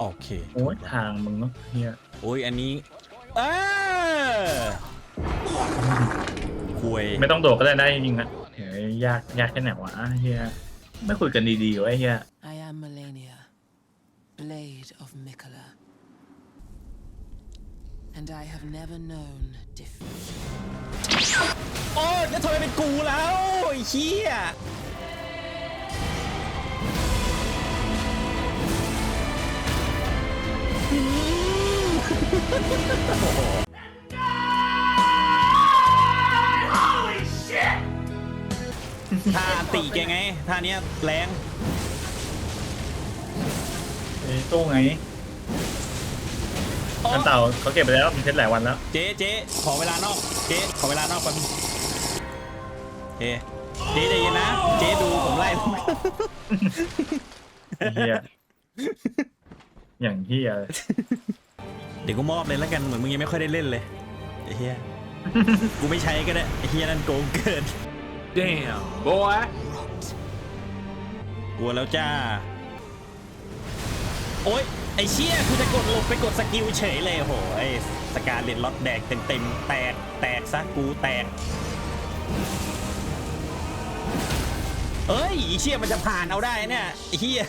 โอเคโอ้ยทางมึงเนาะเฮียโอ้ยอันนี้เออคุยไม่ต้องโดดก็ได้ได้จริงๆนะเฮ้ยยากยากแค่ไหนวะเฮียไม่คุยกันดีๆวะไอ้เฮีย I am Melania, Blade of Mikola. And I have never known defeat. โอ้ยแล้วทำไมเป็นกูแล้วไอ้เหี้ย ท่าตีแกไงท่าเนี้ยแรงไอ้ตู้ไงอันเต่าเขาเก็บไปแล้วมีเซ็ตหลายวันแล้วเจ๊เจ๊ขอเวลานอก เจ๊ขอเวลานอกแป๊บนึงเจ๊เจ๊ใจเย็นนะ เจ๊ดูผมไล่ ไอ้เฮียอย่างเฮียเลยเดี๋ยวกูมอบเลยแล้วกันเหมือนมึงยังไม่ค่อยได้เล่นเลยไอ้เฮียกูไม่ใช้ก็ได้ไอ้เฮียนั่นโกงเกิน Damn, boy. กลัวแล้วจ้า โอ๊ยไอ้เชี่ยกูจะกดหลบไปกดสกิลเฉยเลยโอ้โหไอ้สกาเลนล็อตแดกเต็มๆแตกแตกซะกูแตก เอ้ยไอ้เชี่ยมันจะผ่านเอาได้เนี่ยไอ้เฮีย